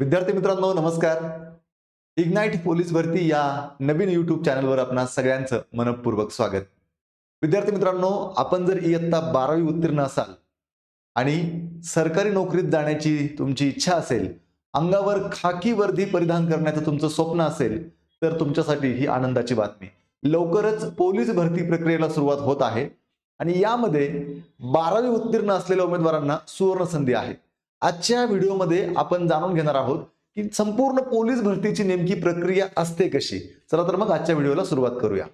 विद्यार्थी मित्रांनो नमस्कार. इग्नाइट पोलीस भरती या नवीन युट्यूब चॅनलवर आपणा सगळ्यांचं मनपूर्वक स्वागत. विद्यार्थी मित्रांनो आपण जर इयत्ता बारावी उत्तीर्ण असाल आणि सरकारी नोकरीत जाण्याची तुमची इच्छा असेल अंगावर खाकी वर्दी परिधान करण्याचं तुमचं स्वप्न असेल तर तुमच्यासाठी ही आनंदाची बातमी. लवकरच पोलीस भरती प्रक्रियेला सुरुवात होत आहे आणि यामध्ये बारावी उत्तीर्ण असलेल्या उमेदवारांना सुवर्ण संधी आहे. आजच्या व्हिडिओमध्ये आपण जाणून घेणार आहोत की संपूर्ण पोलीस भरतीची नेमकी प्रक्रिया असते कशी? चला तर मग आजच्या व्हिडिओला सुरुवात करूया.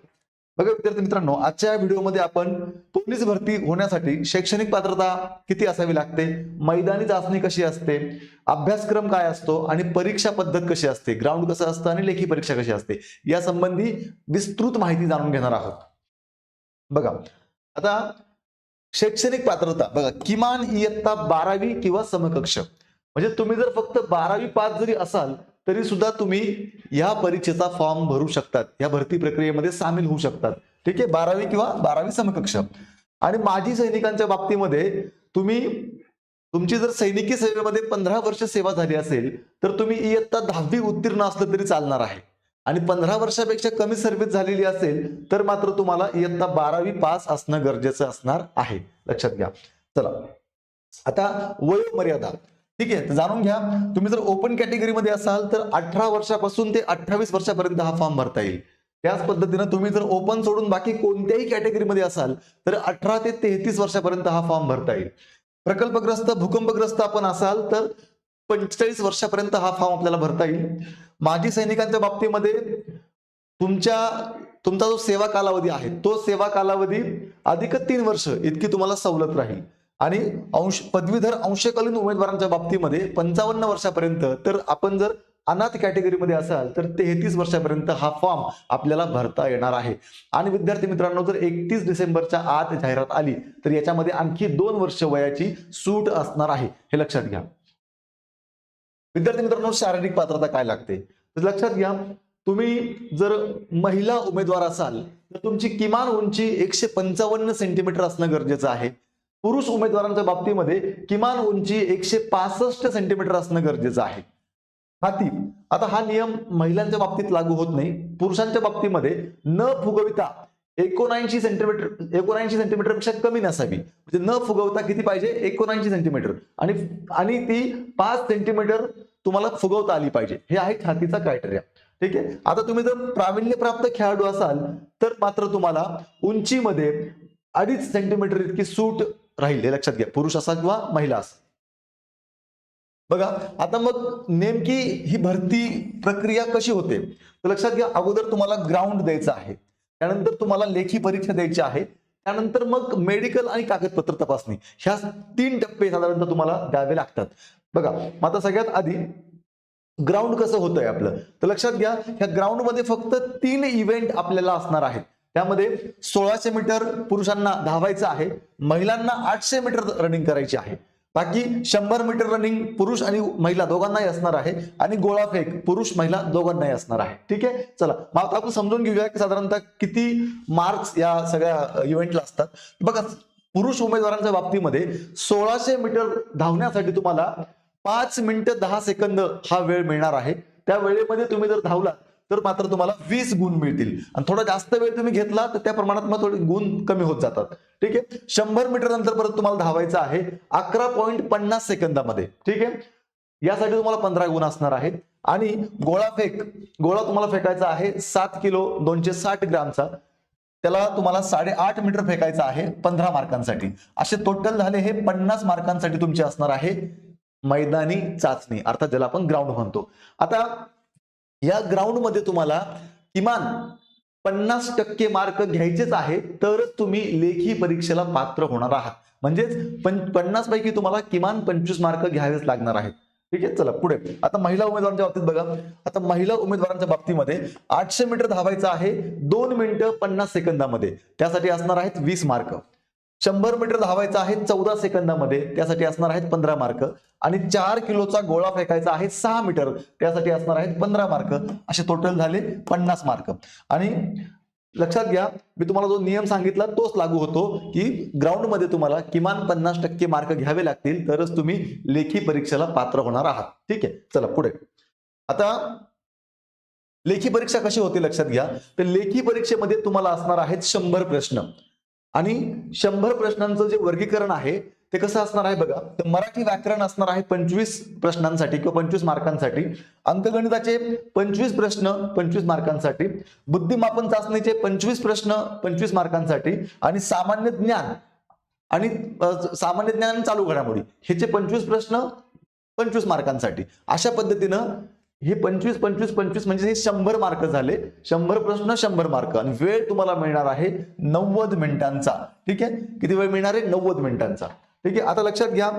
बघा विद्यार्थी मित्रांनो आजच्या व्हिडिओमध्ये आपण पोलीस भरती होण्यासाठी शैक्षणिक पात्रता किती असावी लागते? मैदानी चाचणी कशी असते? अभ्यासक्रम काय असतो? आणि परीक्षा पद्धत कशी असते? ग्राउंड कसं असतं? आणि लेखी परीक्षा कशी असते? या संबंधी विस्तृत माहिती जाणून घेणार आहोत. बघा आता शैक्षणिक पात्रता. बघा किमान इयत्ता बारावी किंवा समकक्ष. म्हणजे तुम्ही जर फक्त बारावी पास जरी असाल तरी सुद्धा तुम्ही या परीक्षेचा फॉर्म भरू शकतात. या भरती प्रक्रियेमध्ये सामील होऊ शकतात. ठीक आहे? बारावी किंवा बारावी समकक्ष. आणि माजी सैनिकांच्या बाबतीमध्ये तुम्ही तुमची जर सैनिकी सेवेमध्ये पंधरा वर्ष सेवा झाली असेल तर तुम्ही इयत्ता दहावी उत्तीर्ण असलं तरी चालणार आहे. आणि पंधरा वर्षापेक्षा कमी सर्व्हिस झालेली असेल तर मात्र तुम्हाला इयत्ता बारावी पास असणं गरजेचं असणार आहे. लक्षात घ्या. चला. आता वयोमर्यादा. ठीक आहे जाणून घ्या. तुम्ही जर ओपन कॅटेगरीमध्ये असाल तर अठरा वर्षापासून ते अठ्ठावीस वर्षापर्यंत हा फॉर्म भरता येईल. त्याच पद्धतीनं तुम्ही जर ओपन सोडून बाकी कोणत्याही कॅटेगरीमध्ये असाल तर अठरा ते तेहतीस वर्षापर्यंत हा फॉर्म भरता येईल. प्रकल्पग्रस्त भूकंपग्रस्त आपण असाल तर पंचेचाळीस वर्षापर्यंत हा फॉर्म आपल्याला भरता येईल. माजी सैनिकांच्या बाबतीमध्ये तुमच्या तुमचा जो सेवा कालावधी आहे तो सेवा कालावधी अधिक तीन वर्ष इतकी तुम्हाला सवलत राहील. आणि अंश पदवीधर अंशकालीन उमेदवारांच्या बाबतीमध्ये पंचावन्न वर्षापर्यंत तर आपण जर अनाथ कॅटेगरीमध्ये असाल तर तेहतीस वर्षापर्यंत हा फॉर्म आपल्याला भरता येणार आहे. आणि विद्यार्थी मित्रांनो जर एकतीस डिसेंबरच्या आत जाहिरात आली तर याच्यामध्ये आणखी दोन वर्ष वयाची सूट असणार आहे. हे लक्षात घ्या. विद्यार्थी मित्रांनो शारीरिक पात्रता काय लागते? तर लक्षात घ्या तुम्ही जर महिला उमेदवार असाल तर तुमची किमान उंची एकशे पंचावन्न सेंटीमीटर असणं गरजेचं आहे. पुरुष उमेदवारांच्या बाबतीमध्ये किमान उंची एकशे पासष्ट सेंटीमीटर असणं गरजेचं आहे. हाती आता हा नियम महिलांच्या बाबतीत लागू होत नाही. पुरुषांच्या बाबतीमध्ये न फुगविता एकोणऐंशी सेंटीमीटर एकोणऐंशी सेंटीमीटरपेक्षा कमी नसावी. म्हणजे न फुगवता किती पाहिजे? एकोणऐंशी सेंटीमीटर आणि आणि ती पाच सेंटीमीटर तुम्हाला फुगवता आली पाहिजे. हे आहे छातीचा क्रायटेरिया ठीक आहे? आता तुम्ही जर प्रावीण्यप्राप्त खेळाडू असाल तर मात्र तुम्हाला उंचीमध्ये अडीच सेंटीमीटर इतकी सूट राहील. हे लक्षात घ्या. पुरुष असा किंवा महिला असा बघा आता मग नेमकी ही भरती प्रक्रिया कशी होते? तर लक्षात घ्या अगोदर तुम्हाला ग्राउंड द्यायचं आहे. त्यानंतर तुम्हाला लेखी परीक्षा द्यायची आहे. त्यानंतर मग मेडिकल आणि कागदपत्र तपासणी. ह्या तीन टप्पे साधारणतः तुम्हाला द्यावे लागतात. बघा मग आता सगळ्यात आधी ग्राउंड कसं होतंय आपलं? तर लक्षात घ्या ह्या ग्राउंडमध्ये फक्त तीन इव्हेंट आपल्याला असणार आहेत. त्यामध्ये सोळाशे मीटर पुरुषांना धावायचं आहे. महिलांना आठशे मीटर रनिंग करायची आहे. बाकी शंभर मीटर रनिंग पुरुष आणि महिला दोघांनाही असणार आहे. आणि गोळाफेक पुरुष महिला दोघांनाही असणार आहे. ठीक आहे? चला मग आता आपण समजून घेऊया की साधारणतः किती मार्क्स या सगळ्या इव्हेंटला असतात. बघा पुरुष उमेदवारांच्या बाबतीमध्ये सोळाशे मीटर धावण्यासाठी तुम्हाला पाच मिनिटं दहा सेकंद हा वेळ मिळणार आहे. त्या वेळेमध्ये तुम्ही जर धावला तर मात्र तुम्हाला वीस गुण मिळतील. आणि थोडा जास्त वेळ तुम्ही घेतला तर त्या प्रमाणात मग थोडे गुण कमी होत जातात. ठीक आहे? शंभर मीटर नंतर परत तुम्हाला धावायचं आहे अकरा पॉईंट पन्नास सेकंदामध्ये. ठीक आहे? यासाठी तुम्हाला पंधरा गुण असणार आहेत. आणि गोळा फेक गोळा तुम्हाला फेकायचा आहे सात किलो दोनशे साठ ग्रामचा. त्याला तुम्हाला साडेआठ मीटर फेकायचा आहे पंधरा मार्कांसाठी. असे टोटल झाले हे पन्नास मार्कांसाठी तुमचे असणार आहे मैदानी चाचणी. अर्थात ज्याला आपण ग्राउंड म्हणतो. आता या ग्राउंडमध्ये तुम्हाला किमान पन्नास टक्के मार्क घ्यायचेच आहे तरच तुम्ही लेखी परीक्षेला पात्र होणार आहात. म्हणजेच पन्नास पैकी तुम्हाला किमान पंचवीस मार्क घ्यावेच लागणार आहेत. ठीक आहे? चला पुढे. आता महिला उमेदवारांच्या बाबतीत बघा. आता महिला उमेदवारांच्या बाबतीमध्ये आठशे मीटर धावायचं आहे दोन मिनिटं पन्नास सेकंदामध्ये त्यासाठी असणार आहेत वीस मार्क शंभर मीटर धावायचं आहे चौदा सेकंदामध्ये. त्यासाठी असणार आहेत पंधरा मार्क. आणि चार किलोचा गोळा फेकायचा आहे सहा मीटर. त्यासाठी असणार आहेत पंधरा मार्क. असे टोटल झाले पन्नास मार्क. आणि लक्षात घ्या मी तुम्हाला जो नियम सांगितला तोच लागू होतो की ग्राउंडमध्ये तुम्हाला किमान पन्नास टक्के मार्क घ्यावे लागतील तरच तुम्ही लेखी परीक्षेला पात्र होणार आहात. ठीक आहे? चला पुढे. आता लेखी परीक्षा कशी होते लक्षात घ्या. तर लेखी परीक्षेमध्ये तुम्हाला असणार आहेत शंभर प्रश्न. आणि शंभर प्रश्नांचं जे वर्गीकरण आहे ते कसं असणार आहे बघा? तर मराठी व्याकरण असणार आहे पंचवीस प्रश्नांसाठी किंवा पंचवीस मार्कांसाठी. अंकगणिताचे पंचवीस प्रश्न पंचवीस मार्कांसाठी. बुद्धिमापन चाचणीचे पंचवीस प्रश्न पंचवीस मार्कांसाठी. आणि सामान्य ज्ञान आणि सामान्य ज्ञान चालू घडामोडी ह्याचे पंचवीस प्रश्न पंचवीस मार्कांसाठी. अशा पद्धतीनं हे पंचवीस पंचवीस पंचवीस म्हणजे हे शंभर मार्क झाले. शंभर प्रश्न शंभर मार्क. आणि वेळ तुम्हाला मिळणार आहे नव्वद मिनिटांचा. ठीक आहे? किती वेळ मिळणार आहे? नव्वद मिनिटांचा. ठीक आहे? आता लक्षात घ्या.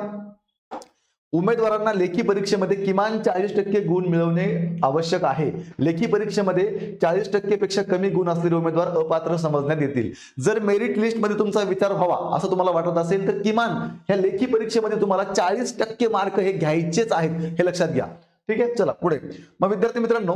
उमेदवारांना लेखी परीक्षेमध्ये किमान चाळीस टक्के गुण मिळवणे आवश्यक आहे. लेखी परीक्षेमध्ये चाळीस टक्केपेक्षा कमी गुण असलेले उमेदवार अपात्र समजण्यात येतील. जर मेरिट लिस्टमध्ये तुमचा विचार व्हावा असं तुम्हाला वाटत असेल तर किमान ह्या लेखी परीक्षेमध्ये तुम्हाला चाळीस टक्के मार्क हे घ्यायचेच आहेत हे लक्षात घ्या. ठीक आहे? चला पुढे. मग विद्यार्थी मित्रांनो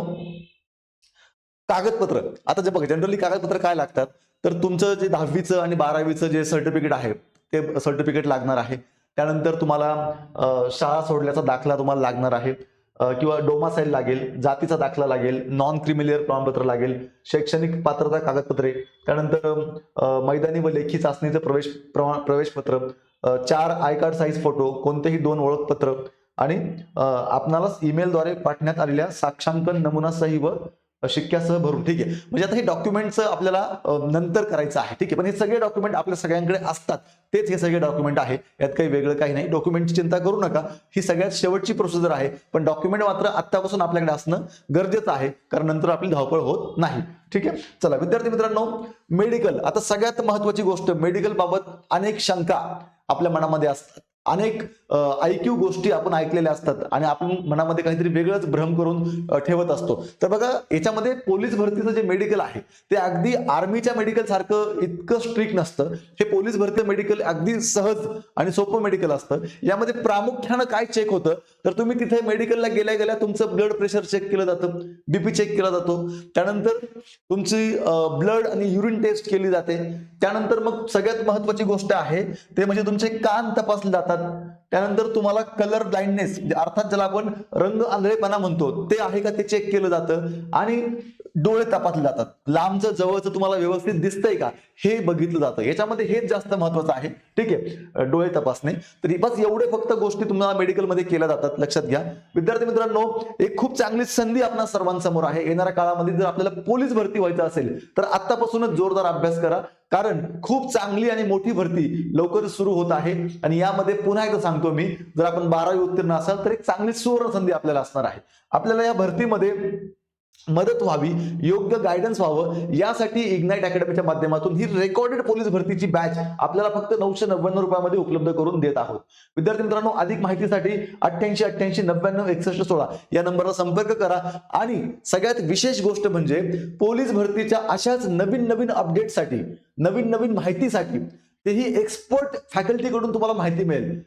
कागदपत्र. आता जे बघा जनरली कागदपत्र काय लागतात? तर तुमचं जे दहावीचं आणि बारावीचं जे सर्टिफिकेट आहे ते सर्टिफिकेट लागणार आहे. त्यानंतर तुम्हाला शाळा सोडल्याचा दाखला तुम्हाला लागणार आहे. किंवा डोमासाईल लागेल जातीचा दाखला लागेल नॉन क्रिमिलियर प्रमाणपत्र लागेल शैक्षणिक पात्रता कागदपत्रे त्यानंतर मैदानी व लेखी चाचणीचं प्रवेश प्रमाण प्रवेशपत्र चार आय कार्ड साईज फोटो कोणतेही दोन ओळखपत्र आणि आपणाला ईमेलद्वारे पाठवण्यात आलेल्या साक्षांकन नमुनासही व शिक्क्यासह भरून. ठीक आहे. म्हणजे आता हे डॉक्युमेंटचं आपल्याला नंतर करायचं आहे. ठीक आहे. पण हे सगळे डॉक्युमेंट आपल्या सगळ्यांकडे असतात. तेच हे सगळे डॉक्युमेंट आहे. यात काही वेगळं काही नाही. डॉक्युमेंटची चिंता करू नका. ही सगळ्यात शेवटची प्रोसिजर आहे. पण डॉक्युमेंट मात्र आत्तापासून आपल्याकडे असणं गरजेचं आहे. कारण नंतर आपली धावपळ होत नाही. ठीक आहे? चला विद्यार्थी मित्रांनो मेडिकल. आता सगळ्यात महत्वाची गोष्ट मेडिकल बाबत अनेक शंका आपल्या मनामध्ये असतात. अनेक ऐक्यू गोष्टी आपण ऐकलेल्या असतात आणि आपण मनामध्ये काहीतरी वेगळंच भ्रम करून ठेवत असतो. तर बघा याच्यामध्ये पोलीस भरतीचं जे मेडिकल आहे ते अगदी आर्मीच्या मेडिकल सारखं इतकं स्ट्रिक्ट नसतं. हे पोलीस भरती मेडिकल अगदी सहज आणि सोपं मेडिकल असतं. यामध्ये प्रामुख्यानं काय चेक होतं? तर तुम्ही तिथे मेडिकलला गेल्या गेल्या तुमचं ब्लड प्रेशर चेक केलं जातं. बीपी चेक केला जातो. त्यानंतर तुमची ब्लड आणि युरिन टेस्ट केली जाते. त्यानंतर मग सगळ्यात महत्वाची गोष्ट आहे ते म्हणजे तुमचे कान तपासले जातात. त्यानंतर तुम्हाला कलर ब्लाइंडनेस म्हणजे अर्थात ज्याला आपण रंग आंधळेपणा म्हणतो ते आहे का ते चेक केलं जातं आणि डोळे तपासले जातात. लांबचं जवळचं तुम्हाला व्यवस्थित दिसतंय का हे बघितलं जातं. याच्यामध्ये हेच जास्त महत्वाचं आहे. ठीक आहे? डोळे तपासणे. तर बस एवढे फक्त गोष्टी तुम्हाला मेडिकलमध्ये केल्या जातात. लक्षात घ्या. विद्यार्थी मित्रांनो एक खूप चांगली संधी आपल्या सर्वांसमोर आहे. येणाऱ्या काळामध्ये जर आपल्याला पोलीस भरती व्हायचं असेल तर आतापासूनच जोरदार अभ्यास करा. कारण खूप चांगली आणि मोठी भरती लवकरच सुरू होत आहे. आणि यामध्ये पुन्हा एकदा सांगतो मी जर आपण बारावी उत्तीर्ण असाल तर एक चांगली सुवर्ण संधी आपल्याला असणार आहे. आपल्याला या भरतीमध्ये मदत व्हावी योग्य गायडन्स व्हावं यासाठी इग्नाईट अकॅडमीच्या माध्यमातून ही रेकॉर्डेड पोलीस भरतीची बॅच आपल्याला फक्त नऊशे नव्याण्णव रुपयामध्ये उपलब्ध करून देत आहोत. विद्यार्थी मित्रांनो अधिक माहितीसाठी अठ्ठ्याऐंशी अठ्ठ्याऐंशी नव्याण्णव एकसष्ट सोळा या नंबरला संपर्क करा. आणि सगळ्यात विशेष गोष्ट म्हणजे पोलीस भरतीच्या अशाच नवीन नवीन अपडेटसाठी नवीन नवीन माहितीसाठी तेही एक्सपर्ट फॅकल्टीकडून तुम्हाला माहिती मिळेल.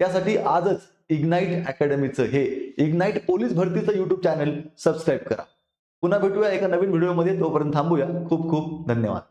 त्यासाठी आजच इग्नाईट अकॅडमीचं हे इग्नाईट पोलीस भरतीचं युट्यूब चॅनल सबस्क्राईब करा. पुन्हा भेटूया एका नवीन व्हिडिओमध्ये. तोपर्यंत थांबूया. खूप खूप धन्यवाद.